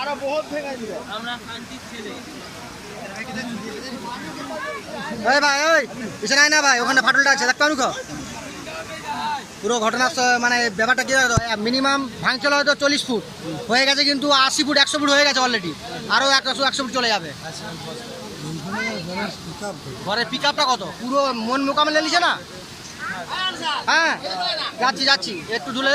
আরও বহুত এই ভাই ওই পিছনে আয় না ভাই ওখানে ফাটলটা আছে দেখতে পারুক পুরো ঘটনা মানে ব্যাপারটা কি মিনিমাম ভাঙচল হয়তো চল্লিশ ফুট। হয়ে গেছে কিন্তু আশি ফুট একশো ফুট হয়ে গেছে অলরেডি আরও একশো একশো ফুট চলে যাবে। ঘরের পিক আপটা কত? পুরো মন মোকামে নিছে না? হ্যাঁ যাচ্ছি যাচ্ছি। একটু ধুলে